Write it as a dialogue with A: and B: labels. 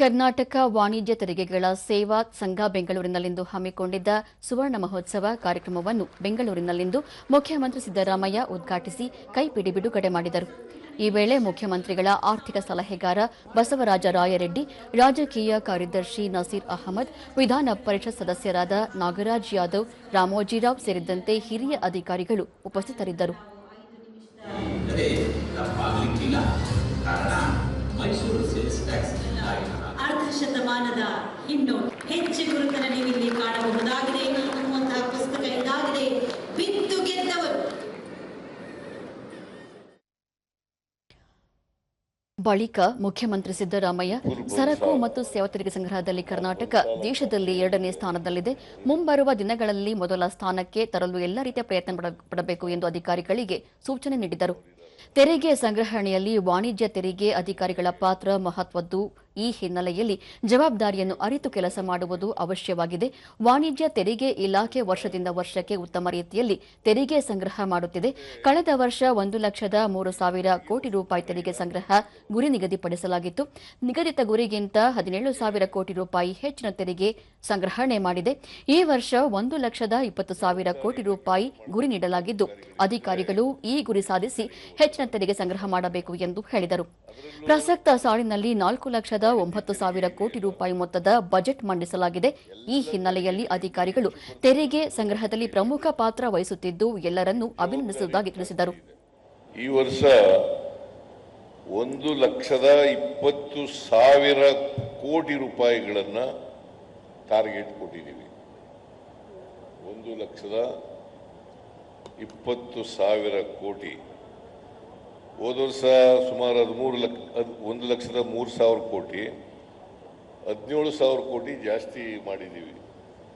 A: ಕರ್ನಾಟಕ ವಾಣಿಜ್ಯ ತೆರಿಗೆಗಳ ಸೇವಾ ಸಂಘ ಬೆಂಗಳೂರಿನಲ್ಲಿಂದು ಹಮ್ಮಿಕೊಂಡಿದ್ದ ಸುವರ್ಣ ಮಹೋತ್ಸವ ಕಾರ್ಯಕ್ರಮವನ್ನು ಬೆಂಗಳೂರಿನಲ್ಲಿಂದು ಮುಖ್ಯಮಂತ್ರಿ ಸಿದ್ದರಾಮಯ್ಯ ಉದ್ಘಾಟಿಸಿ ಕೈಪಿಡಿ ಬಿಡುಗಡೆ ಮಾಡಿದರು. ಈ ವೇಳೆ ಮುಖ್ಯಮಂತ್ರಿಗಳ ಆರ್ಥಿಕ ಸಲಹೆಗಾರ ಬಸವರಾಜ ರಾಯರೆಡ್ಡಿ, ರಾಜಕೀಯ ಕಾರ್ಯದರ್ಶಿ ನಸೀರ್ ಅಹಮದ್, ವಿಧಾನ ಪರಿಷತ್ ಸದಸ್ಯರಾದ ನಾಗರಾಜ್ ಯಾದವ್ ರಾಮೋಜಿರಾವ್ ಸೇರಿದಂತೆ ಹಿರಿಯ ಅಧಿಕಾರಿಗಳು ಉಪಸ್ಥಿತರಿದ್ದರು.
B: ಶತಮಾನದ ಹಿಂಡು. ಹೆಚ್ಚು ಗುರುತನ ಇಲ್ಲಿ ಕಾಣಬಹುದಾಗಿದೆ. ಅನ್ನುವಂತಹ ಪುಸ್ತಕ ಇದಾಗಿದೆ ಬಿದ್ದು ಗೆದ್ದವರು.
A: ಬಳಿಕ ಮುಖ್ಯಮಂತ್ರಿ ಸಿದ್ದರಾಮಯ್ಯ ಸರಕು ಮತ್ತು ಸೇವಾ ತೆರಿಗೆ ಸಂಗ್ರಹದಲ್ಲಿ ಕರ್ನಾಟಕ ದೇಶದಲ್ಲಿ ಎರಡನೇ ಸ್ಥಾನದಲ್ಲಿದೆ. ಮುಂಬರುವ ದಿನಗಳಲ್ಲಿ ಮೊದಲ ಸ್ಥಾನಕ್ಕೆ ತರಲು ಎಲ್ಲ ರೀತಿಯ ಪ್ರಯತ್ನ ಪಡ- ಪಡಬೇಕು ಎಂದು ಅಧಿಕಾರಿಗಳಿಗೆ ಸೂಚನೆ ನೀಡಿದರು. ತೆರಿಗೆ ಸಂಗ್ರಹಣೆಯಲ್ಲಿ ವಾಣಿಜ್ಯ ತೆರಿಗೆ ಅಧಿಕಾರಿಗಳ ಪಾತ್ರ ಮಹತ್ವದ್ದು. ಈ ಹಿನ್ನೆಲೆಯಲ್ಲಿ ಜವಾಬ್ದಾರಿಯನ್ನು ಅರಿತು ಕೆಲಸ ಮಾಡುವುದು ಅವಶ್ಯವಾಗಿದೆ. ವಾಣಿಜ್ಯ, ತೆರಿಗೆ ಇಲಾಖೆ ವರ್ಷದಿಂದ ವರ್ಷಕ್ಕೆ ಉತ್ತಮ ರೀತಿಯಲ್ಲಿ ತೆರಿಗೆ ಸಂಗ್ರಹ ಮಾಡುತ್ತಿದೆ. ಕಳೆದ ವರ್ಷ ಒಂದು ಲಕ್ಷದ ಮೂರು ಸಾವಿರ ಕೋಟಿ ರೂಪಾಯಿ ತೆರಿಗೆ ಸಂಗ್ರಹ ಗುರಿ ನಿಗದಿಪಡಿಸಲಾಗಿತ್ತು. ನಿಗದಿತ ಗುರಿಗಿಂತ ಹದಿನೇಳು ಸಾವಿರ ಕೋಟಿ ರೂಪಾಯಿ ಹೆಚ್ಚಿನ ತೆರಿಗೆ ಸಂಗ್ರಹಣೆ ಮಾಡಿದೆ. ಈ ವರ್ಷ ಒಂದು ಲಕ್ಷದ ಇಪ್ಪತ್ತು ಸಾವಿರ ಕೋಟಿ ರೂಪಾಯಿ ಗುರಿ ನೀಡಲಾಗಿದ್ದು, ಅಧಿಕಾರಿಗಳು ಈ ಗುರಿ ಸಾಧಿಸಿ ಹೆಚ್ಚಿನ ತೆರಿಗೆ ಸಂಗ್ರಹ ಮಾಡಬೇಕು ಎಂದು ಹೇಳಿದರು. ಪ್ರಸಕ್ತ ಸಾಲಿನಲ್ಲಿ ನಾಲ್ಕು ಲಕ್ಷದ ಒಂಬತ್ತು ಸಾವಿರ ಕೋಟಿ ರೂಪಾಯಿ ಮೊತ್ತದ ಬಜೆಟ್ ಮಂಡಿಸಲಾಗಿದೆ. ಈ ಹಿನ್ನೆಲೆಯಲ್ಲಿ ಅಧಿಕಾರಿಗಳು ತೆರಿಗೆ ಸಂಗ್ರಹದಲ್ಲಿ ಪ್ರಮುಖ ಪಾತ್ರ ವಹಿಸುತ್ತಿದ್ದು, ಎಲ್ಲರನ್ನೂ ಅಭಿನಂದಿಸುವುದಾಗಿ ತಿಳಿಸಿದರು.
C: ಈ ವರ್ಷ ಒಂದು ಲಕ್ಷದ ಇಪ್ಪತ್ತು ಸಾವಿರ ಕೋಟಿ ರೂಪಾಯಿಗಳನ್ನು ಟಾರ್ಗೆಟ್ ಕೊಟ್ಟಿದ್ದೀವಿ. ಒಂದು ಲಕ್ಷದ ಇಪ್ಪತ್ತು ಸಾವಿರ ಕೋಟಿ. ಹೋದ ವರ್ಷ ಸುಮಾರು ಹದಿಮೂರು ಲಕ್ಷ ಅದು ಒಂದು ಲಕ್ಷದ ಮೂರು ಸಾವಿರ ಕೋಟಿ, ಹದಿನೇಳು ಸಾವಿರ ಕೋಟಿ ಜಾಸ್ತಿ ಮಾಡಿದ್ದೀವಿ.